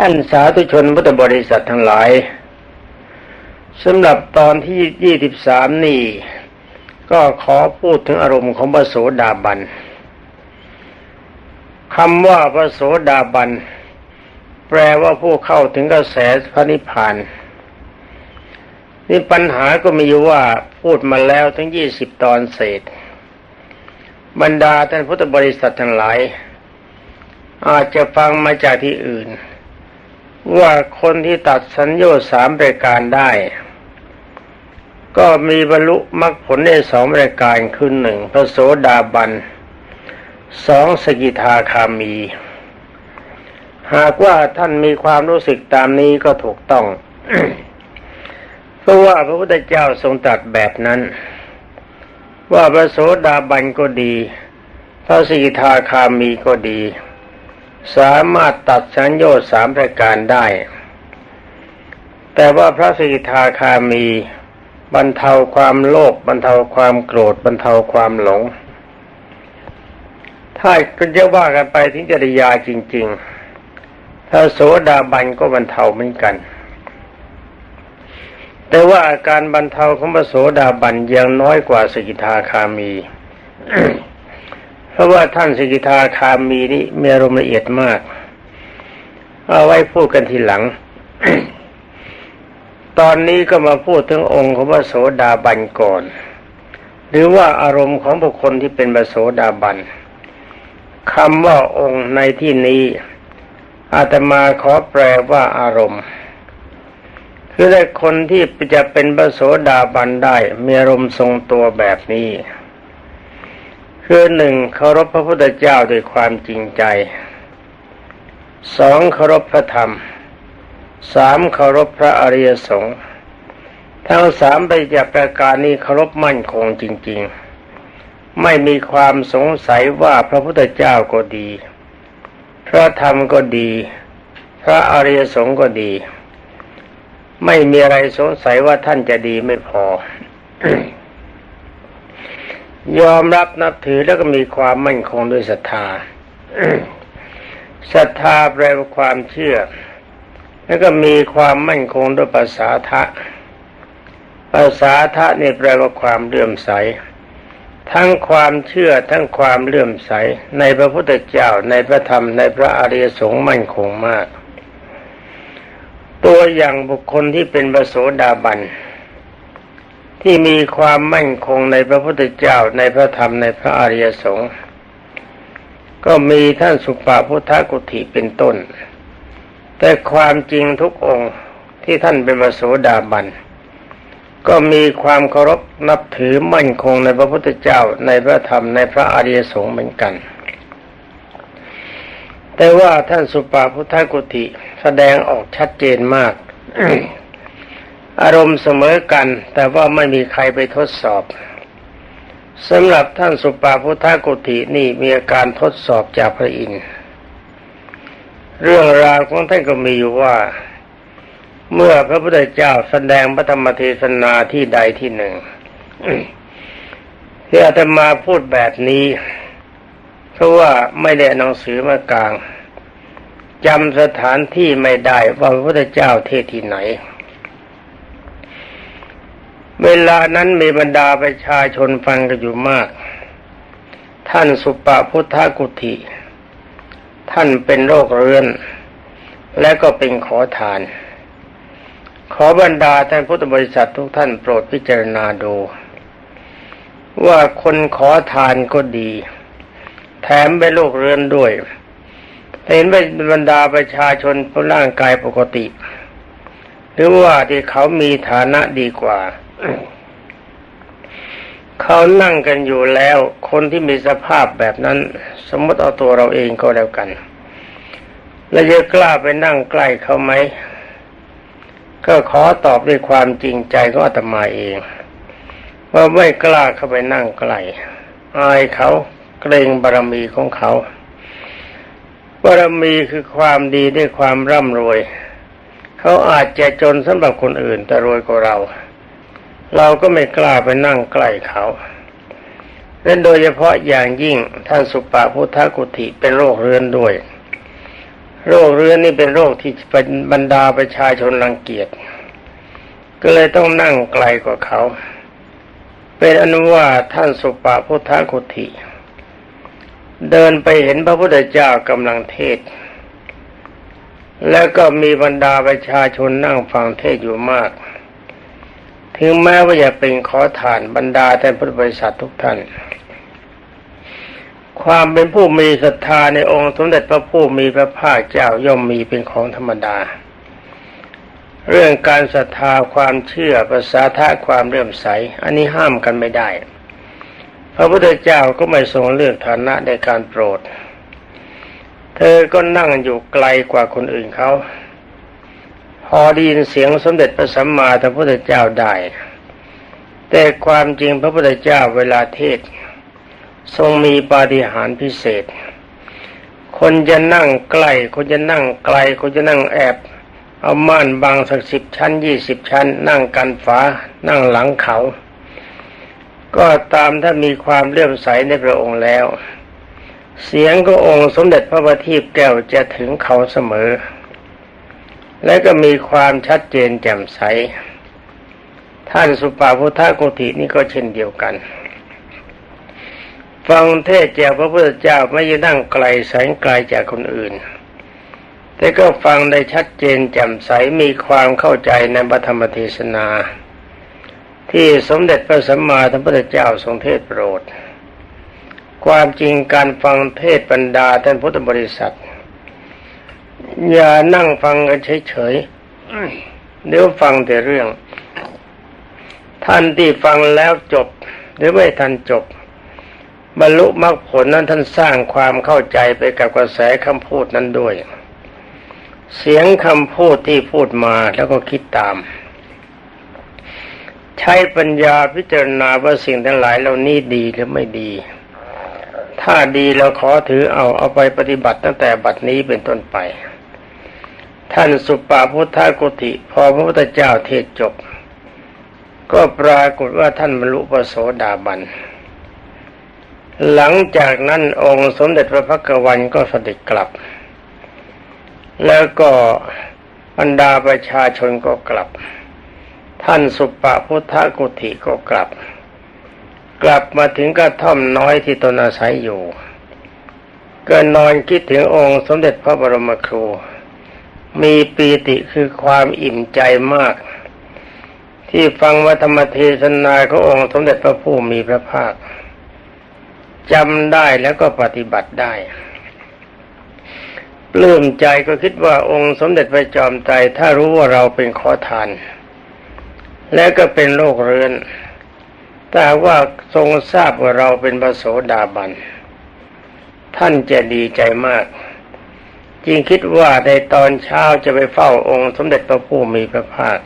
ท่านสาธุชนพุทธบริษัททั้งหลายสำหรับตอนที่ยี่สิบสามนี่ ก็ขอพูดถึงอารมณ์ของพระโสดาบันคำว่าพระโสดาบัน แปลว่าผู้เข้าถึงกระแสพระนิพพานนี่ปัญหาก็มีอยู่ว่าพูดมาแล้วทั้งยี่สิบตอนเศษ บรรดาท่านพุทธบริษัททั้งหลาย อาจจะฟังมาจากที่อื่น ว่าคนที่ตัดสัญญาสามรายการได้ ก็มีบรรลุมรรคผลได้สองรายการคือหนึ่งพระโสดาบันสองสกิทาคามี หากว่าท่านมีความรู้สึกตามนี้ก็ถูกต้อง เพราะว่าพระพุทธเจ้าทรงตรัสแบบนั้น ว่าพระโสดาบันก็ดี พระสกิทาคามีก็ดี สามารถตัดสัญญาสามประการได้ แต่ว่าพระสกิทาคามีบรรเทาความโลภบรรเทาความโกรธบรรเทาความหลง ถ้าเป็จะว่ากันไปถึงจริยาจริง ๆ ถ้าโสดาบันก็บรรเทาเหมือนกัน แต่ว่าอาการบรรเทาของพระโสดาบันยังน้อยกว่าสกิทาคามี เพราะว่าท่านสกิทาคามีนี่มีอารมณ์ละเอียดมาก เอาไว้พูดกันทีหลัง ตอนนี้ก็มาพูดถึงองค์ของพระโสดาบันก่อน หรือว่าอารมณ์ของบุคคลที่เป็นพระโสดาบันคำว่าองค์ในที่นี้อาตมาขอแปลว่าอารมณ์ คือได้คนที่จะเป็นพระโสดาบันได้มีอารมณ์ทรงตัวแบบนี้ คือหนึ่งเคารพพระพุทธเจ้าด้วยความจริงใจสองเคารพพระธรรมสามเคารพพระอริยสงฆ์ทั้งสามไปจากประการนี้เคารพมั่นคงจริง ๆ ไม่มีความสงสัยว่าพระพุทธเจ้าก็ดี พระธรรมก็ดี พระอริยสงฆ์ก็ดี ไม่มีอะไรสงสัยว่าท่านจะดีไม่พอ ยอมรับนับถือแล้วก็มีความมั่นคงด้วยศรัทธาศรัทธาแปลว่าความเชื่อ แล้วก็มีความมั่นคงด้วยภาษาทะภาษาทะนี่แปลว่าความเลื่อมใส ทั้งความเชื่อทั้งความเลื่อมใส ในพระพุทธเจ้าในพระธรรมในพระอริยสงฆ์มั่นคงมาก ตัวอย่างบุคคลที่เป็นพระโสดาบัน ที่มีความมั่นคงในพระพุทธเจ้าในพระธรรมในพระอริยสงฆ์ก็มีท่านสุปาพุทธกุฏิเป็นต้น แต่ความจริงทุกองค์ที่ท่านเป็นพระโสดาบัน ก็มีความเคารพนับถือมั่นคงในพระพุทธเจ้าในพระธรรมในพระอริยสงฆ์เหมือนกัน แต่ว่าท่านสุปาพุทธกุฏิแสดงออกชัดเจนมาก อารมณ์เสมอกัน แต่ว่าไม่มีใครไปทดสอบสำหรับท่านสุปาพุทธกุฏินี่มีอาการทดสอบจากพระอินทร์เรื่องราวของท่านก็มีอยู่ว่า เมื่อพระพุทธเจ้าแสดงพระธรรมเทศนาที่ใดที่หนึ่งที่อาตมาพูดแบบนี้ เพราะว่าไม่ได้หนังสือมากลางจำสถานที่ไม่ได้ว่าพระพุทธเจ้าเทศที่ไหน เวลานั้นมีบรรดาประชาชนฟังกันอยู่มาก ท่านสุปาพุทธกุฏิท่านเป็นโรคเรื้อน และก็เป็นขอทาน ขอบรรดาท่านพุทธบริษัททุกท่านโปรดพิจารณาดู ว่าคนขอทานก็ดี แถมเป็นโรคเรื้อนด้วยเห็นเป็นบรรดาประชาชนผู้ร่างกายปกติ หรือว่าที่เขามีฐานะดีกว่า เขานั่งกันอยู่แล้ว คนที่มีสภาพแบบนั้น สมมติเอาตัวเราเองก็แล้วกัน แล้วจะกล้าไปนั่งใกล้เขาไหม ก็ขอตอบด้วยความจริงใจก็อาตมาเอง ว่าไม่กล้าเข้าไปนั่งใกล้อายเขาเกรงบารมีของเขาบารมีคือความดีด้วยความร่ำรวย เขาอาจจะจนสำหรับคนอื่นแต่รวยกว่าเรา เราก็ไม่กล้าไปนั่งใกล้เขาและโดยเฉพาะอย่างยิ่งท่านสุปาพุทธกุฏิเป็นโรคเรื้อนด้วย โรคเรื้อนนี่เป็นโรคที่เป็นบรรดาประชาชนรังเกียจก็เลยต้องนั่งไกลกว่าเขา เป็นอนุว่าท่านสุปาพุทธกุติเดินไปเห็นพระพุทธเจ้ากำลังเทศ แล้วก็มีบรรดาประชาชนนั่งฟังเทศอยู่มาก ถึงแม้ว่าจะเป็นขอทานบรรดาแท่านพุทธบริษัททุกท่าน ความเป็นผู้มีศรัทธาในองค์สมเด็จพระผู้มีพระภาคเจ้าย่อมมีเป็นของธรรมดา เรื่องการศรัทธาความเชื่อภาษาทะความเลื่อมใส อันนี้ห้ามกันไม่ได้ พระพุทธเจ้าก็ไม่ทรงเลือกฐานะในการโปรด เธอก็นั่งอยู่ไกลกว่าคนอื่นเขา พอได้ยินเสียงสมเด็จพระสัมมาสัมพุทธเจ้าได้ แต่ความจริงพระพุทธเจ้าเวลาเทศ ทรงมีปาฏิหาริย์พิเศษ คนจะนั่งใกล้คนจะนั่งไกลคนจะนั่งแอบเอาม่านบางสักสิบชั้นยี่สิบชั้น นั่งกันฝานั่งหลังเขา ก็ตามถ้ามีความเลื่อมใสในพระองค์แล้ว เสียงก็องค์สมเด็จพระบัณฑิตแก้วจะถึงเขาเสมอ และก็มีความชัดเจนแจ่มใส ท่านสุปาพุทธกุตินี่ก็เช่นเดียวกัน ฟังเทศจากพระพุทธเจ้าไม่ยืนั่งไกลแสงไกลจากคนอื่น แต่ก็ฟังได้ชัดเจนแจ่มใสมีความเข้าใจในพระธรรมเทศนา ที่สมเด็จพระสัมมาสัมพุทธเจ้าทรงเทศโปรด ความจริงการฟังเทศบรรดาท่านพุทธบริษัท อย่านั่งฟังกันเฉยๆเดี๋ยวฟังแต่เรื่อง ท่านที่ฟังแล้วจบ หรือไม่ทันจบ บรรลุมรรคผลนั้นท่านสร้างความเข้าใจไปกับกระแสคำพูดนั้นด้วย เสียงคำพูดที่พูดมาแล้วก็คิดตาม ใช้ปัญญาพิจารณาว่าสิ่งทั้งหลายเหล่านี้ดีหรือไม่ดี ถ้าดีเราขอถือเอาเอาไปปฏิบัติตั้งแต่บัดนี้เป็นต้นไป ท่านสุปาพุทธกุติพอพระพุทธเจ้าเทศจบ ก็ปรากฏว่าท่านบรรลุปโสดาบัน หลังจากนั้นองค์สมเด็จพระพักวันก็เสด็จกลับ แล้วก็บรรดาประชาชนก็กลับ ท่านสุปาพุทธกุติก็กลับ กลับมาถึงกระท่อมน้อยที่ตนอาศัยอยู่ ก็นอนคิดถึงองค์สมเด็จพระบรมครู มีปีติคือความอิ่มใจมาก ที่ฟังวัธรรมเทศนาขององค์สมเด็จพระผู้มีพระภาคจำได้แล้วก็ปฏิบัติได้ปลื้มใจก็คิดว่าองค์สมเด็จพระจอมไตรถ้ารู้ว่าเราเป็นขอทาน และก็เป็นโรคเรื้อน แต่ว่าทรงทราบว่าเราเป็นพระโสดาบัน ท่านจะดีใจมาก จึงคิดว่าในตอนเช้าจะไปเฝ้าองค์สมเด็จพระผู้มีพระภาค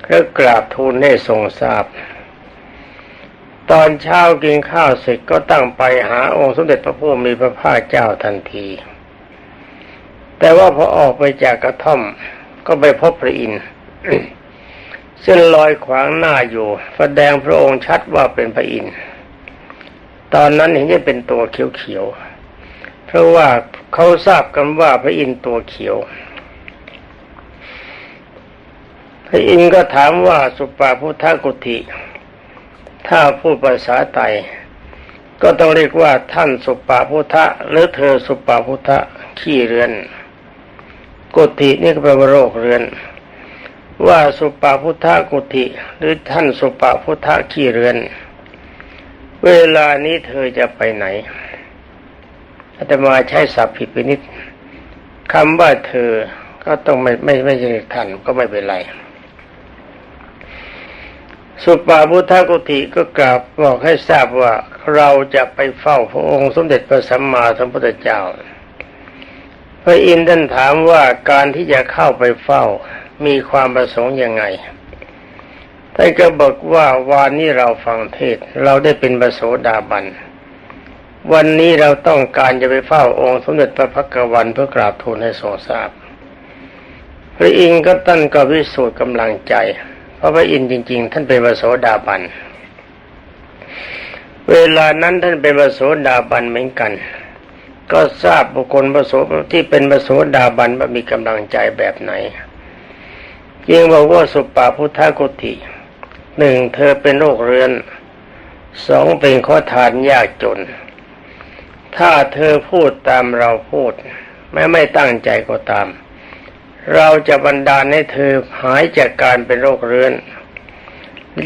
เพื่อกราบทูลให้ทรงทราบ ตอนเช้ากินข้าวเสร็จก็ตั้งไปหาองค์สมเด็จพระผู้มีพระภาคเจ้าทันที แต่ว่าพอออกไปจากกระท่อมก็ไปพบพระอินทร์ ซึ่งลอยขวางหน้าอยู่แสดงพระองค์ชัดว่าเป็นพระอินทร์ตอนนั้นเห็นจะเป็นตัวเขียวๆ เพราะว่าเขาทราบกันว่าพระอินทร์ตัวเขียว พระอินทร์ก็ถามว่าสุปาพุทธกุติ ถ้าพูดภาษาไทยก็ต้องเรียกว่าท่านสุปาพุทธหรือเธอสุปาพุทธขี้เรือน กุตินี่ก็แปลว่าโรคเรือน ว่าสุปาพุทธกุติหรือท่านสุปาพุทธขี้เรือน เวลานี้เธอจะไปไหนอาตมาใช้ศัพท์ผิดไปนิดคำว่าเธอก็ต้องไม่ไม่ไม่ใช่ท่านก็ไม่เป็นไร สุปาพุทธกุติก็กราบบอกให้ทราบว่าเราจะไปเฝ้าพระองค์สมเด็จพระสัมมาสัมพุทธเจ้า พระอินทร์ท่านถามว่าการที่จะเข้าไปเฝ้า มีความประสงค์ยังไงท่านก็บอกว่าวานนี้เราฟังเทศเราได้เป็นประโสดาบัน วันนี้เราต้องการจะไปเฝ้าองค์สมเด็จพระพักวันเพื่อกราบทูลให้ทรงทราบ พระอินทร์ก็ตั้นก็วิสูจน์กำลังใจ เพราะพระอินทร์จริง ๆ ท่านเป็นประโสดาบัน เวลานั้นท่านเป็นประโสดาบันเหมือนกัน ก็ทราบบุคคลประโสที่เป็นประโสดาบันว่ามีกำลังใจแบบไหน จึงบอกว่าสุปปาพุทธกุติหนึ่งเธอเป็นโรคเรื้อนสองเป็นข้อทานยากจน ถ้าเธอพูดตามเราพูดแม้ไม่ตั้งใจก็ตาม เราจะบันดาลให้เธอหายจากการเป็นโรคเรื้อน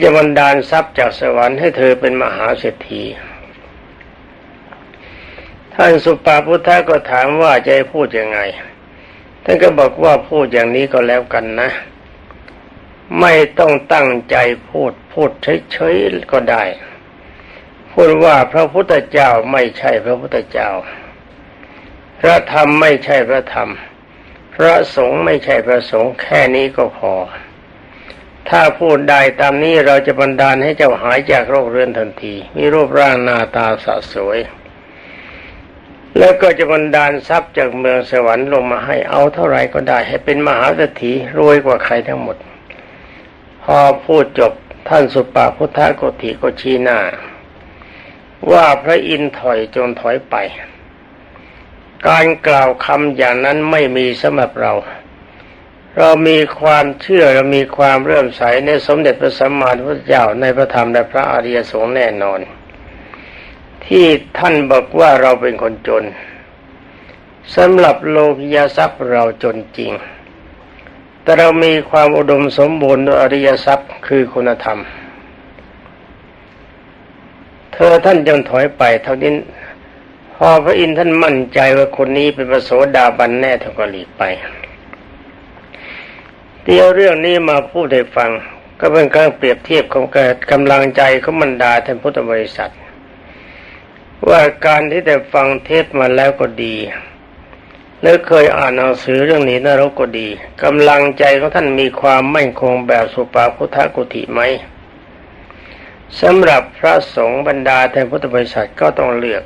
จะบันดาลทรัพย์จากสวรรค์ให้เธอเป็นมหาเศรษฐีท่านสุปาพุทธก็ถามว่าจะให้พูดยังไงท่านก็บอกว่าพูดอย่างนี้ก็แล้วกันนะ ไม่ต้องตั้งใจพูดพูดเฉยๆก็ได้ พูดว่าพระพุทธเจ้าไม่ใช่พระพุทธเจ้า พระธรรมไม่ใช่พระธรรม พระสงฆ์ไม่ใช่พระสงฆ์แค่นี้ก็พอ ถ้าพูดได้ตามนี้เราจะบันดาลให้เจ้าหายจากโรคเรื้อนทันที มีรูปร่างหน้าตาสะสวย แล้วก็จะบันดาลทรัพย์จากเมืองสวรรค์ลงมาให้เอาเท่าไรก็ได้ให้เป็นมหาเศรษฐีรวยกว่าใครทั้งหมด พอพูดจบท่านสุปาพุทธโกติก็ชี้หน้า ว่าพระอินถอยจงถอยไป การกล่าวคำอย่างนั้นไม่มีสำหรับเรา เรามีความเชื่อเรามีความเรื่มใสในสมเด็จพระสัมมาสัมพุทธเจ้าในพระธรรมและพระอริยสงฆ์แน่นอน ที่ท่านบอกว่าเราเป็นคนจนสำหรับโลกิยทรัพย์เราจนจริง แต่เรามีความอุดมสมบูรณ์ด้วยอริยทรัพย์คือคุณธรรม เธอท่านจงถอยไปเท่านี้พอพระอินทร์ท่านมั่นใจว่าคนนี้เป็นพระโสดาบันแน่ท่านก็หลีกไปเดี๋ยวเรื่องนี้มาพูดให้ฟัง ก็เป็นการเปรียบเทียบของกำลังใจของบรรดาท่านพุทธบริษัท ว่าการที่ได้ฟังเทศมาแล้วก็ดี แล้วเคยอ่านหนังสือเรื่องนี้นรกก็ดีกำลังใจของท่านมีความมั่นคงแบบสุปาพุทธกุติไหมสำหรับพระสงฆ์บรรดาแทนพุทธบริษัทก็ต้องเลือก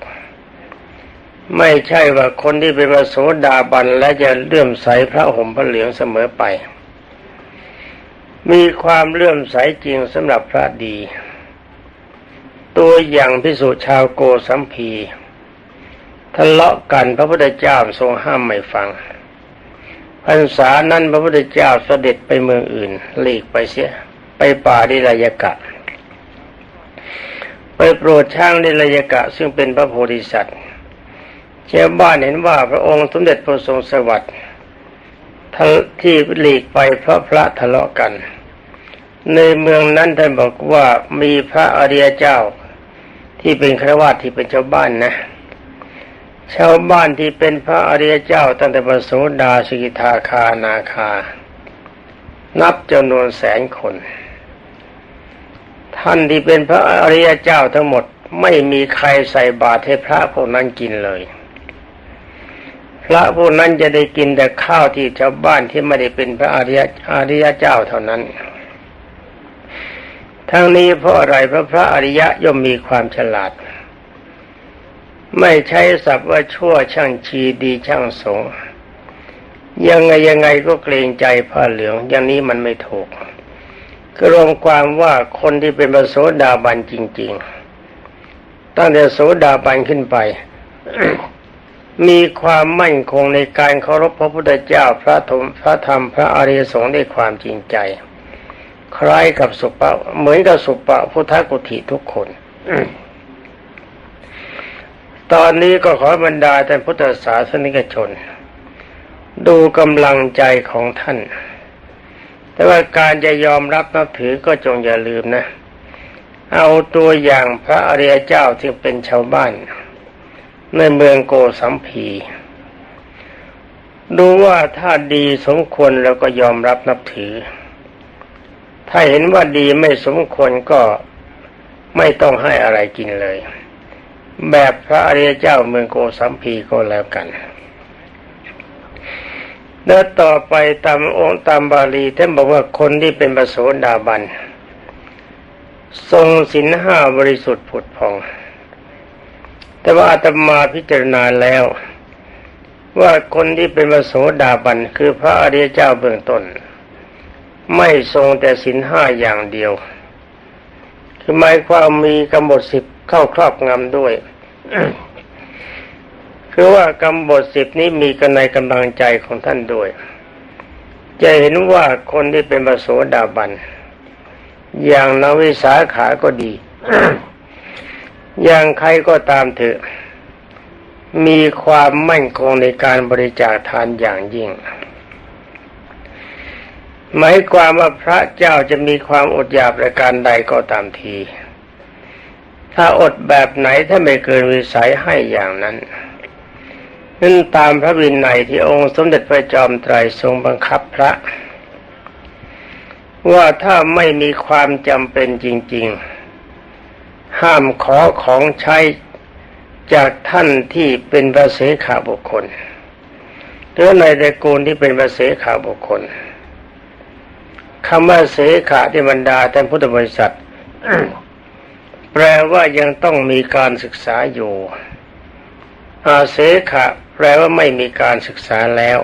ไม่ใช่ว่าคนที่เป็นพระโสดาบันและจะเลื่อมใสพระห่มพระเหลืองเสมอไป มีความเลื่อมใสจริงสำหรับพระดี ตัวอย่างพิสุชาวโกสัมพี ทะเลาะกันพระพุทธเจ้าทรงห้ามไม่ฟังพรรษานั้นพระพุทธเจ้าเสด็จไปเมืองอื่นหลีกไปเสีย ไปป่าดิรายกะ ไปโปรดช่างดิรายกะ ซึ่งเป็นพระโพธิสัตว์ชาวบ้านเห็นว่าพระองค์สมเด็จพระทรงสวัสดิ์ที่หลีกไปเพราะพระทะเลาะกัน ในเมืองนั้นท่านบอกว่ามีพระอริยเจ้าที่เป็นครวาสที่เป็นชาวบ้านนะ ชาวบ้านที่เป็นพระอริยเจ้าตั้งแต่พระโสดาสกิทาคานาคา นับจำนวนแสนคน ท่านที่เป็นพระอริยเจ้าทั้งหมดไม่มีใครใส่บาตรให้พระพวกนั้นกินเลย พระพวกนั้นจะได้กินแต่ข้าวที่ชาวบ้านที่ไม่ได้เป็นพระอริยอริยเจ้าเท่านั้นทั้งนี้เพราะอะไรเพราะพระอริยะย่อมมีความฉลาด ไม่ใช้ศัพท์ว่าชั่วช่างชีดีช่างสงยังไงยังไงก็เกรงใจผ้าเหลือง อย่างนี้มันไม่ถูกก็รวมความว่าคนที่เป็นพระโสดาบันจริง ๆ ตั้งแต่โสดาบันขึ้นไป มีความมั่นคงในการเคารพพระพุทธเจ้าพระธรรมพระธรรมพระอริยสงฆ์ด้วยความจริงใจ คล้ายกับสุปะเหมือนกับสุปะพุทธกุฏิทุกคน ตอนนี้ก็ขอบรรดาท่านพุทธศาสนิกชน ดูกำลังใจของท่าน แต่ว่าการจะยอมรับนับถือก็จงอย่าลืมนะ เอาตัวอย่างพระอริยเจ้าที่เป็นชาวบ้าน ในเมืองโกสัมพีดูว่าถ้าดีสมควรแล้วก็ยอมรับนับถือ ถ้าเห็นว่าดีไม่สมควรก็ไม่ต้องให้อะไรกินเลย แบบพระอริยเจ้าเมืองโกสัมพีก็แล้วกันแล้วต่อไปตามองค์ตามบาลีท่านบอกว่าคนที่เป็นประโสดาบัน ทรงศีลห้าบริสุทธิ์ผุดพอง แต่ว่าอาตมาพิจารณาแล้ว ว่าคนที่เป็นประโสดาบันคือพระอริยเจ้าเบื้องต้น ไม่ทรงแต่ศีลห้าอย่างเดียว คือหมายความมีกำหนดสิบเข้าครอบงำด้วย คือว่ากำบทสิบนี้มีกันในกำลังใจของท่านด้วย จะเห็นว่าคนที่เป็นประโสดาบัน อย่างนวิสาขาก็ดี อย่างใครก็ตามเถอะ มีความมั่นคงในการบริจาคทานอย่างยิ่งหมายความว่าพระเจ้าจะมีความอดอยากประการใดก็ตามที ถ้าอดแบบไหนถ้าไม่เกินวิสัยให้อย่างนั้นนั่นตามพระวินัยที่องค์สมเด็จพระจอมไตรทรงบังคับพระ ว่าถ้าไม่มีความจำเป็นจริง ๆ ห้ามขอของใช้จากท่านที่เป็นพระเสขาบุคคลหรือในตระกูลที่เป็นพระเสขาบุคคลคำว่าเสขาที่บรรดาท่านพุทธบริษัท แปลว่ายังต้องมีการศึกษาอยู่ อาเสขะ แปลว่าไม่มีการศึกษาแล้ว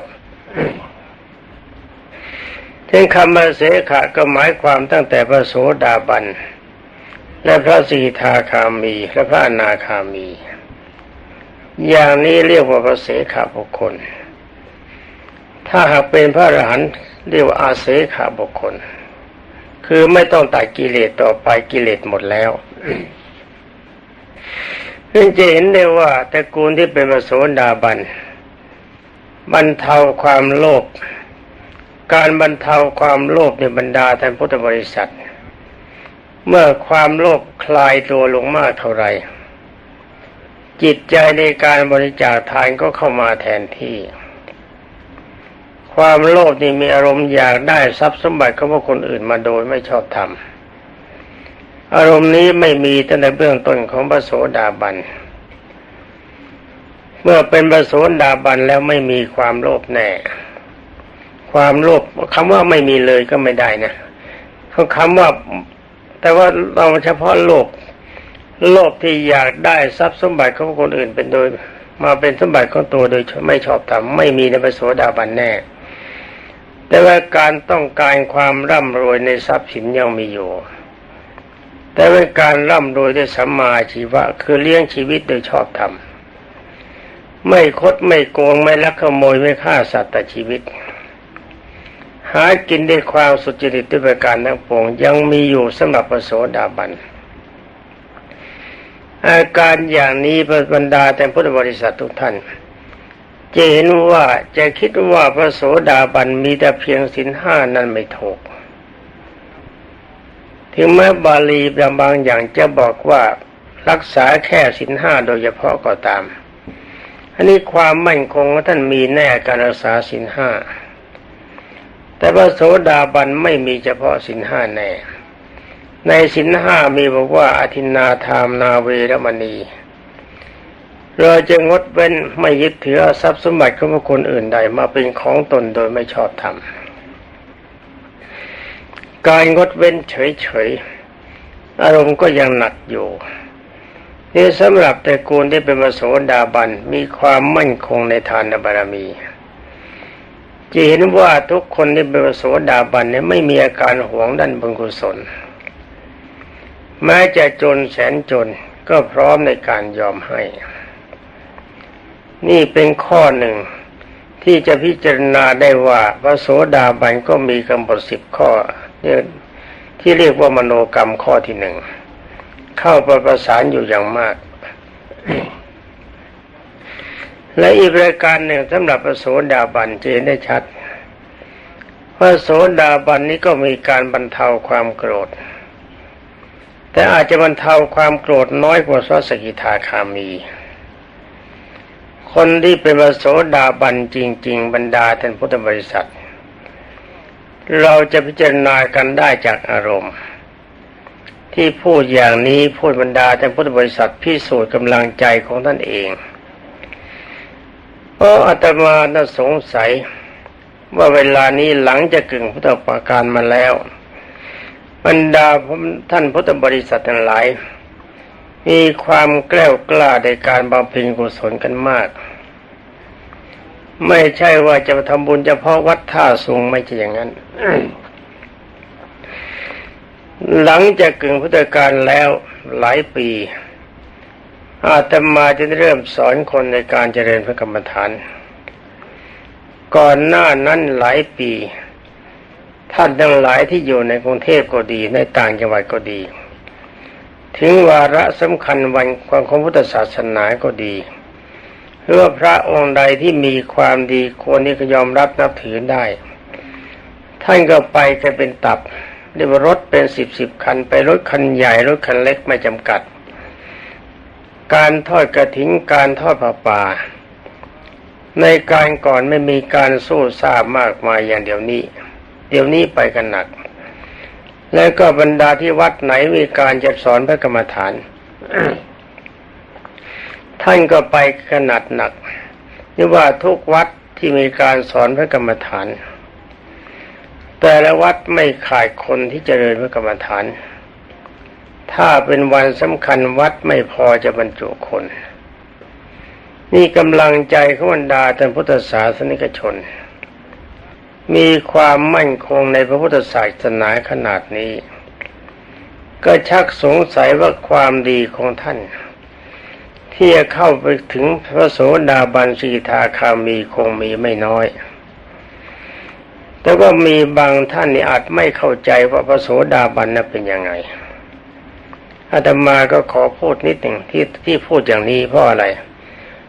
ถึงคำว่าเสขะก็หมายความตั้งแต่พระโสดาบัน และพระสีทาคามี และพระอนาคามี อย่างนี้เรียกว่าพระเสขะบุคคล ถ้าหากเป็นพระอรหันต์เรียกว่าอาเสขะบุคคล คือไม่ต้องตัดกิเลสต่อไปกิเลสหมดแล้ว ซึ่งจะเห็นได้ว่าตระกูลที่เป็นมโสดาบันบรรเทาความโลภการบรรเทาความโลภในบรรดาท่านพุทธบริษัท เมื่อความโลภคลายตัวลงมากเท่าไหร่จิตใจในการบริจาคทานก็เข้ามาแทนที่ ความโลภนี่มีอารมณ์อยากได้ทรัพย์สมบัติของคนอื่นมาโดยไม่ชอบธรรม อารมณ์นี้ไม่มีตั้งแต่เบื้องต้นของพระโสดาบัน เมื่อเป็นพระโสดาบันแล้วไม่มีความโลภแน่ ความโลภคำว่าไม่มีเลยก็ไม่ได้นะเขาคำว่า แต่ว่าเราเฉพาะโลภโลภที่อยากได้ทรัพย์สมบัติของคนอื่นเป็นโดย มาเป็นสมบัติของตัวโดยไม่ชอบธรรมไม่มีในพระโสดาบันแน่ แต่ว่าการต้องการความร่ำรวยในทรัพย์สินยังมีอยู่ แต่เป็นการร่ำรวยด้วยสัมมาชีวะ คือเลี้ยงชีวิตโดยชอบธรรม ไม่คดไม่โกงไม่ลักขโมยไม่ฆ่าสัตว์แต่ชีวิต หากินด้วยความสุจริตด้วยประการทั้งปวงยังมีอยู่สำหรับพระโสดาบัน อาการอย่างนี้บรรดาแต่พุทธบริษัททุกท่านจะเห็นว่าจะคิดว่าพระโสดาบันมีแต่เพียงสินห้านั้นไม่ถูก ถึงแม้บาลีบางอย่างจะบอกว่ารักษาแค่สินห้าโดยเฉพาะก็ตาม อันนี้ความมั่นคงท่านมีแน่การรักษาสินห้า แต่พระโสดาบันไม่มีเฉพาะสินห้าแน่ ในสินห้ามีบอกว่าอธินาทามนาเวรมณี เราจะงดเว้นไม่ยึดถือทรัพย์สมบัติของคนอื่นใดมาเป็นของตนโดยไม่ชอบธรรม การงดเว้นเฉยๆ อารมณ์ก็ยังหนักอยู่นี่สำหรับแต่กูลที่เป็นมโสดาบันมีความมั่นคงในทานบารมีจะเห็นว่าทุกคนที่เป็นมโสดาบันเนี่ยไม่มีอาการหวงด้านบุญกุศล แม้จะจนแสนจนก็พร้อมในการยอมให้ นี่เป็นข้อหนึ่งที่จะพิจารณาได้ว่าพระโสดาบันก็มีกำหนดสิบข้อ ที่เรียกว่ามโนกรรมข้อที่หนึ่งเข้าประประสานอยู่อย่างมาก และอีกรายการหนึ่งสำหรับพระโสดาบันเห็นได้ชัดพระโสดาบันนี้ก็มีการบรรเทาความโกรธ แต่อาจจะบรรเทาความโกรธน้อยกว่าพระสกิทาคามี คนที่เป็นพระโสดาบันจริง ๆ บรรดาท่านพุทธบริษัท เราจะพิจารณากันได้จากอารมณ์ ที่พูดอย่างนี้พูดบรรดาท่านพุทธบริษัทพิสูจน์กำลังใจของท่านเองเพราะอาตมาน่าสงสัย ว่าเวลานี้หลังจะกึ่งพุทธปาการมาแล้ว บรรดาท่านพุทธบริษัททั้งหลาย มีความแกล้วกล้าในการบำเพ็ญกุศลกันมาก ไม่ใช่ว่าจะทำบุญเฉพาะวัดท่าสูงไม่ใช่อย่างนั้น หลังจากกึ่งพุทธกาลแล้วหลายปี อาตมาจะเริ่มสอนคนในการเจริญพระกรรมฐาน ก่อนหน้านั้นหลายปี ท่านทั้งหลายที่อยู่ในกรุงเทพก็ดี ในต่างจังหวัดก็ดี ถึงวาระสำคัญวันความของพุทธศาสนาก็ดี หรือว่าพระองค์ใดที่มีความดีควรที่จะยอมรับนับถือได้ ท่านก็ไปจะเป็นตับเรียกว่ารถเป็นสิบสิบคัน ไปรถคันใหญ่รถคันเล็กไม่จำกัด การทอดกระถิ่นการทอดผ้าป่า ในการก่อนไม่มีการสู้ซาบมากมายอย่างเดี๋ยวนี้ เดี๋ยวนี้ไปกันหนัก แล้วก็บรรดาที่วัดไหนมีการจะสอนพระกรรมฐาน ท่านก็ไปขนาดหนักนี่ว่าทุกวัดที่มีการสอนพระกรรมฐาน แต่ละวัดไม่ขาดคนที่เจริญพระกรรมฐาน ถ้าเป็นวันสำคัญวัดไม่พอจะบรรจุคน นี่กำลังใจของบรรดาท่านพุทธศาสนิกชน มีความมั่นคงในพระพุทธศาสนาขนาดนี้ ก็ชักสงสัยว่าความดีของท่าน ที่จะเข้าไปถึงพระโสดาบันสีทาคามีคงมีไม่น้อย แต่ว่ามีบางท่านนี่อาจไม่เข้าใจว่าพระโสดาบันนั้นเป็นยังไงอาตมาก็ขอพูดนิดหนึ่งที่ที่พูดอย่างนี้เพราะอะไร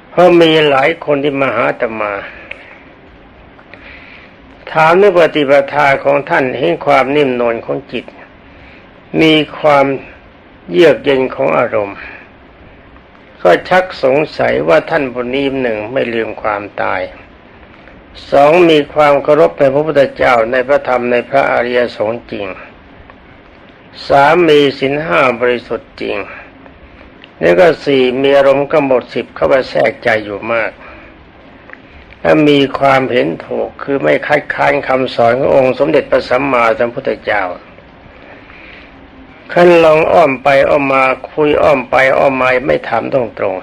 เพราะมีหลายคนที่มาหาอาตมา ถามในปฏิปทาของท่านเห็นความนิ่มนวลของจิต มีความเยือกเย็นของอารมณ์ ก็ชักสงสัยว่าท่านผู้นี้หนึ่งไม่ลืมความตายสองมีความเคารพในพระพุทธเจ้าในพระธรรมในพระอริยสงฆ์จริงสามมีสินห้าบริสุทธิ์จริงแล้วก็สี่มีอารมณ์กำหนดสิบเข้าไปแทรกใจอยู่มากและมีความเห็นถูกคือไม่คัดค้านคำสอนขององค์สมเด็จพระสัมมาสัมพุทธเจ้า ขันลองอ้อมไปอ้อมมาคุยอ้อมไปอ้อมมาไม่ถามตรงตรง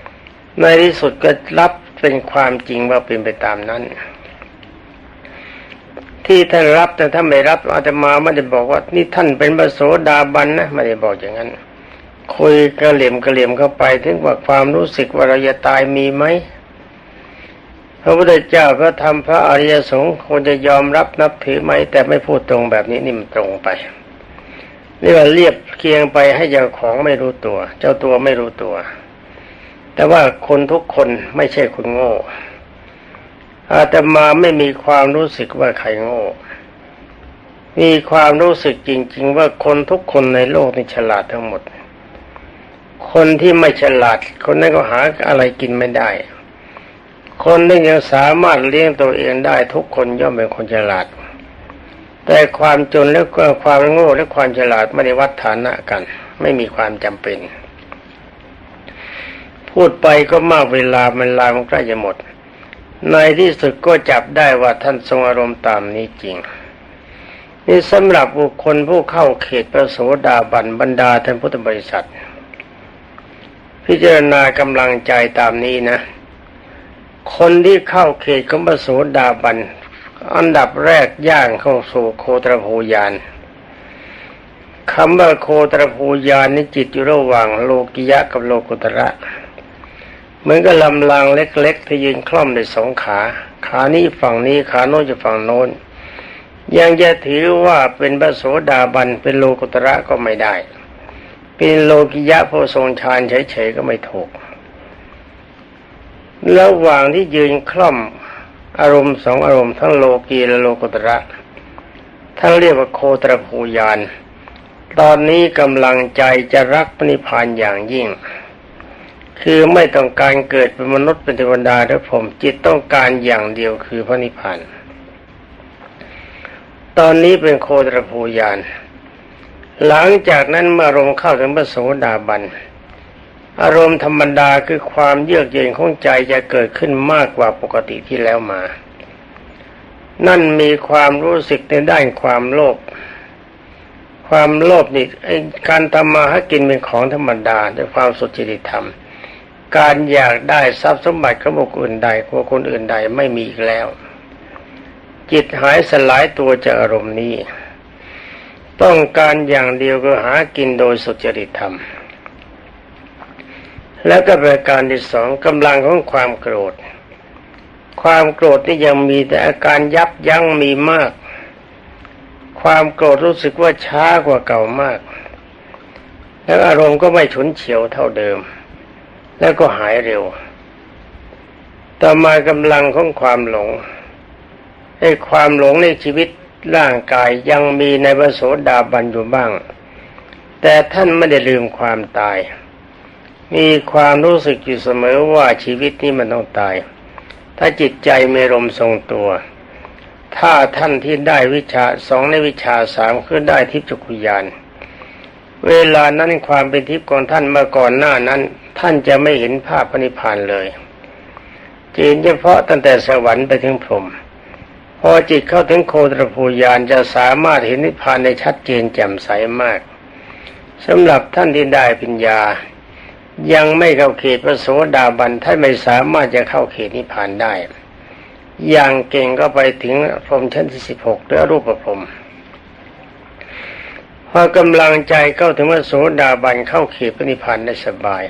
ๆในที่สุดก็รับเป็นความจริงว่าเป็นไปตามนั้น ที่ท่านรับแต่ถ้าไม่รับอาตมาไม่ได้บอกว่า นี่ท่านเป็นพระโสดาบันนะไม่ได้บอกอย่างนั้น คุยกระเหลี่ยมกระเหลี่ยมเข้าไป ถึงว่าความรู้สึกว่าเราจะตายมีไหมพระพุทธเจ้าพระธรรมพระอริยสงฆ์ควรจะยอมรับนับถือไหมแต่ไม่พูดตรงแบบนี้นี่มันตรงไป นี่ว่าเรียบเคียงไปให้เจ้าของไม่รู้ตัว เจ้าตัวไม่รู้ตัว แต่ว่าคนทุกคนไม่ใช่คนโง่ อาตมาไม่มีความรู้สึกว่าใครโง่ มีความรู้สึกจริง ๆ ว่าคนทุกคนในโลกนี่ฉลาดทั้งหมด คนที่ไม่ฉลาด คนนั้นก็หาอะไรกินไม่ได้ คนที่ยังสามารถเลี้ยงตัวเองได้ทุกคนย่อมเป็นคนฉลาด แต่ความจนและความโง่และความฉลาดไม่ได้วัดฐานะกัน ไม่มีความจำเป็น พูดไปก็มากเวลามันลามันใกล้จะหมด ในที่สุดก็จับได้ว่าท่านทรงอารมณ์ตามนี้จริง นี่สำหรับบุคคลผู้เข้าเขตประโสดาบันบรรดาท่านพุทธบริษัท พิจารณากำลังใจตามนี้นะคนที่เข้าเขตของประโสดาบัน อันดับแรกย่างเข้าสู่โคตรภูยานคำว่าโคตรภูยานนี่จิตอยู่ระหว่างโลกิยะกับโลกุตระเหมือนกับลำลางเล็ก ๆ ที่ยืนคล่อมในสองขา ขานี้ฝั่งนี้ขาโน้นจะฝั่งโน้น ยังจะถือว่าเป็นพระโสดาบันเป็นโลกุตระก็ไม่ได้ เป็นโลกิยะผู้ทรงฌานเฉยๆก็ไม่ถูกระหว่างที่ยืนคล่อม อารมณ์สองอารมณ์ทั้งโลกีและโลกุตระท่านเรียกว่าโคตรภูยาน ตอนนี้กำลังใจจะรักปณิพานอย่างยิ่ง คือไม่ต้องการเกิดเป็นมนุษย์เป็นเทวดาหรือผมจิตต้องการอย่างเดียวคือพระนิพพาน ตอนนี้เป็นโคตรภูยาน หลังจากนั้นเมื่ออารมเข้าถึงพระโสดาบัน อารมณ์ธรรมดาคือความเยือกเย็นของใจจะเกิดขึ้นมากกว่าปกติที่แล้วมา นั่นมีความรู้สึกในด้านความโลภ ความโลภนี่การทำมาหากินเป็นของธรรมดาด้วยความสุจริตธรรม การอยากได้ทรัพย์สมบัติของบุคคลอื่นใดของคนอื่นใดไม่มีอีกแล้ว จิตหายสลายตัวจากอารมณ์นี้ ต้องการอย่างเดียวก็หากินโดยสุจริตธรรม แล้วก็ประการที่สองกำลังของความโกรธ ความโกรธนี่ยังมีแต่อาการยับยั้งมีมาก ความโกรธรู้สึกว่าช้ากว่าเก่ามาก แล้วอารมณ์ก็ไม่ฉุนเฉียวเท่าเดิม แล้วก็หายเร็ว ต่อมากำลังของความหลงไอ้ความหลงในชีวิตร่างกายยังมีในพระโสดาบันอยู่บ้าง แต่ท่านไม่ได้ลืมความตาย มีความรู้สึกอยู่เสมอว่าชีวิตนี้มันต้องตาย ถ้าจิตใจไมีลมทรงตัว ถ้าท่านที่ได้วิชาสองในวิชาสามคือได้ทิพย์จักรุยาน เวลานั้นความเป็นทิพย์ของท่านมื่อก่อนหน้านั้น ท่านจะไม่เห็นภาพพระนิพพานเลยจีนเฉพาะตั้งแต่สวรรค์ไปถึงพรหมพอจิตเข้าถึงโคตรภูยานจะสามารถเห็นนิพพานในชัดเจนแจ่มใสมากสำหรับท่านที่ได้ปัญญา ยังไม่เข้าเขตพระโสดาบันท่านไม่สามารถจะเข้าเขตนิพพานได้ อย่างเก่งก็ไปถึงพรมชั้นที่สิบหกหรือรูปพรมพอกำลังใจเข้าถึงพระโสดาบันเข้าเขตพระนิพพานได้สบาย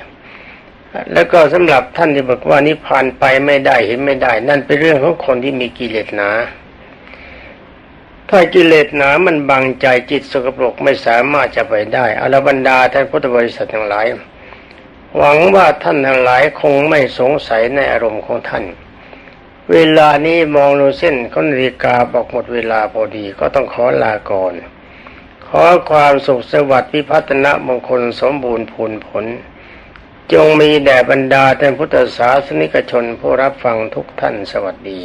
แล้วก็สำหรับท่านที่บอกว่านิพพานไปไม่ได้เห็นไม่ได้ นั่นเป็นเรื่องของคนที่มีกิเลสหนาถ้ากิเลสหนามันบังใจจิตสกปรกไม่สามารถจะไปได้อรบรรดาท่านพุทธบริษัททั้งหลาย หวังว่าท่านทั้งหลายคงไม่สงสัยในอารมณ์ของท่าน เวลานี้มองดูเส้นก็นาฬิกาบอกหมดเวลาพอดีก็ต้องขอลาก่อน ขอความสุขสวัสดิ์พิพัฒนมงคลสมบูรณ์ผลผล จงมีแด่บรรดาท่านพุทธศาสนิกชนผู้รับฟังทุกท่านสวัสดี